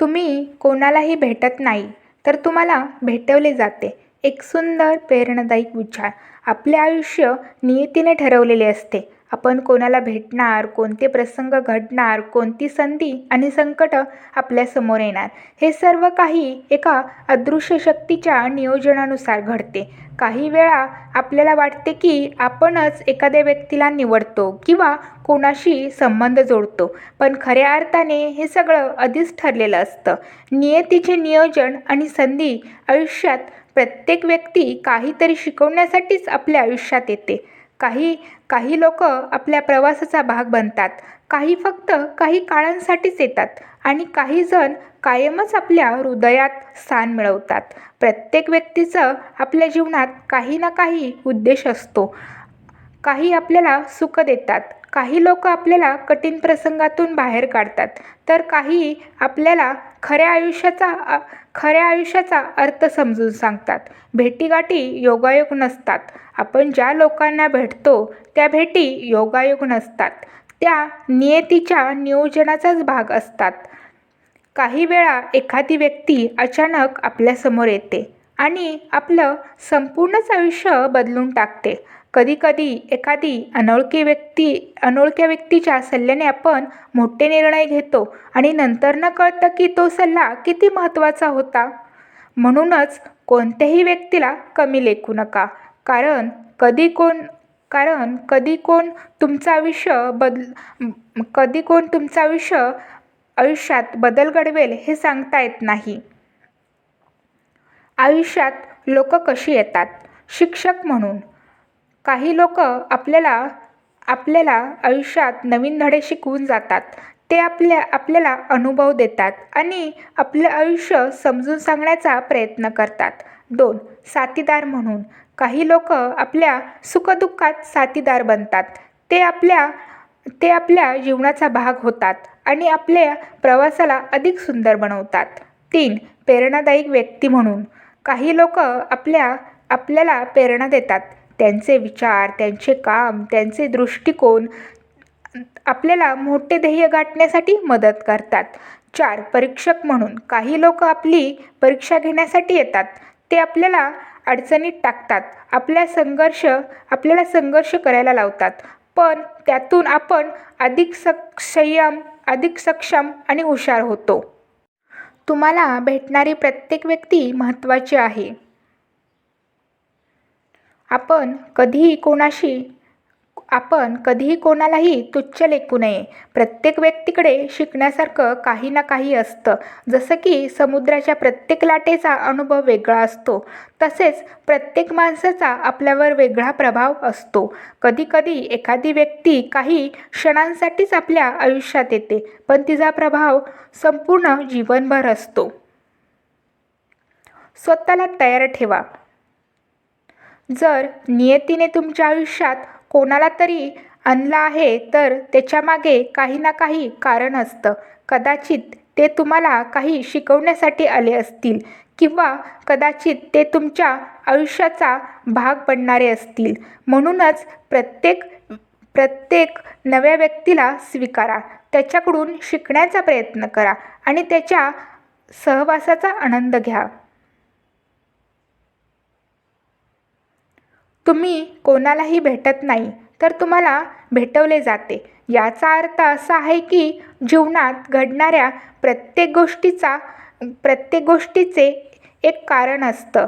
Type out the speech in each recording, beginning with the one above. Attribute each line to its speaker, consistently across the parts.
Speaker 1: तुम्ही कोणालाही भेटत नाही तर तुम्हाला भेटवले जाते. एक सुंदर प्रेरणादायी विचार आपले आयुष्य नियतीने ठरवलेले असते. आपण कोणाला भेटणार कोणते प्रसंग घडणार कोणती संधी आणि संकटं आपल्यासमोर येणार. हे सर्व काही एका अदृश्य शक्तीच्या नियोजनानुसार घडते. काही वेळा आपल्याला वाटते की आपणच एखाद्या व्यक्तीला निवडतो किंवा कोणाशी संबंध जोडतो. पण खऱ्या अर्थाने हे सगळं आधीच ठरलेलं असतं. नियतीचे नियोजन आणि संधी आयुष्यात प्रत्येक व्यक्ती काहीतरी शिकवण्यासाठीच आपल्या आयुष्यात येते. काही काही लोक आपल्या प्रवासाचा भाग बनतात. काही फक्त काही काळांसाठीच येतात आणि काही जण कायमच आपल्या हृदयात स्थान मिळवतात. प्रत्येक व्यक्तीचं आपल्या जीवनात काही ना काही उद्देश असतो. काही आपल्याला सुख देतात. काही लोक आपल्याला कठीण प्रसंगातून बाहेर काढतात. तर काही आपल्याला खऱ्या आयुष्याचा खऱ्या आयुष्याचा अर्थ समजून सांगतात. भेटीगाठी योगायोग नसतात. आपण ज्या लोकांना भेटतो त्या भेटी योगायोग नसतात. त्या नियतीच्या नियोजनाचाच भाग असतात. काही वेळा एखादी व्यक्ती अचानक आपल्यासमोर येते आणि आपलं संपूर्णच आयुष्य बदलून टाकते. कधीकधी एखादी अनोळखी व्यक्ती अनोळख्या व्यक्तीच्या सल्ल्याने आपण मोठे निर्णय घेतो आणि नंतर न कळतं की तो सल्ला किती महत्त्वाचा होता. म्हणूनच कोणत्याही व्यक्तीला कमी लेखू नका. कारण कधी कोण कारण कधी कोण तुमचं आयुष्य बदल कधी कोण तुमचं आयुष्य आयुष्यात बदल घडवेल हे सांगता येत नाही. आयुष्यात लोक कशी येतात? शिक्षक म्हणून. काही लोक आपल्याला आपल्याला आयुष्यात नवीन धडे शिकवून जातात. ते आपल्या आपल्याला अनुभव देतात आणि आपलं आयुष्य समजून सांगण्याचा प्रयत्न करतात. दोन साथीदार म्हणून. काही लोक आपल्या सुखदुःखात साथीदार बनतात. ते आपल्या ते आपल्या जीवनाचा भाग होतात आणि आपल्या प्रवासाला अधिक सुंदर बनवतात. तीन प्रेरणादायी व्यक्ती म्हणून. काही लोक आपल्या आपल्याला प्रेरणा देतात. त्यांचे विचार त्यांचे काम त्यांचे दृष्टिकोन आपल्याला मोठे ध्येय गाठण्यासाठी मदत करतात. चार परीक्षक म्हणून. काही लोक आपली परीक्षा घेण्यासाठी येतात. ते आपल्याला अडचणीत टाकतात. आपल्या संघर्ष आपल्याला संघर्ष करायला लावतात. पण त्यातून आपण अधिक सक संयम अधिक सक्षम आणि हुशार होतो. तुम्हाला भेटणारी प्रत्येक व्यक्ती महत्त्वाची आहे. आपण कधीही कोणाशी आपण कधीही कोणालाही तुच्छ लेखू नये. प्रत्येक व्यक्तीकडे शिकण्यासारखं काही ना काही असतं. जसं की समुद्राच्या प्रत्येक लाटेचा अनुभव वेगळा असतो. तसेच प्रत्येक माणसाचा आपल्यावर वेगळा प्रभाव असतो. कधीकधी एखादी व्यक्ती काही क्षणांसाठीच आपल्या आयुष्यात येते पण तिचा प्रभाव संपूर्ण जीवनभर असतो. स्वतःला तयार ठेवा. जर नियतीने तुमच्या आयुष्यात कोणाला तरी आणलं आहे तर त्याच्यामागे काही ना काही कारण असतं. कदाचित ते तुम्हाला काही शिकवण्यासाठी आले असतील किंवा कदाचित ते तुमच्या आयुष्याचा भाग बनणारे असतील. म्हणूनच प्रत्येक प्रत्येक नव्या व्यक्तीला स्वीकारा. त्याच्याकडून शिकण्याचा प्रयत्न करा आणि त्याच्या सहवासाचा आनंद घ्या. तुम्ही कोणालाही भेटत नाही तर तुम्हाला भेटवले जाते. याचा अर्थ असा आहे की जीवनात घडणाऱ्या प्रत्येक गोष्टीचा प्रत्येक गोष्टीचे एक कारण असतं.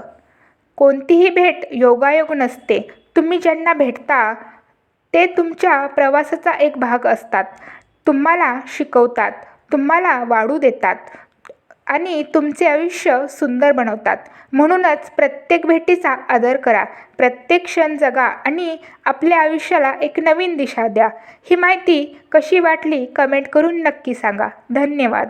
Speaker 1: कोणतीही भेट योगायोग नसते. तुम्ही ज्यांना भेटता ते तुमच्या प्रवासाचा एक भाग असतात. तुम्हाला शिकवतात. तुम्हाला वाढू देतात. आणि तुमचे आयुष्य सुंदर बनवतात. म्हणूनच प्रत्येक भेटीचा आदर करा. प्रत्येक क्षण जगा आणि आपल्या आयुष्याला एक नवीन दिशा द्या. ही माहिती कशी वाटली कमेंट करून नक्की सांगा. धन्यवाद.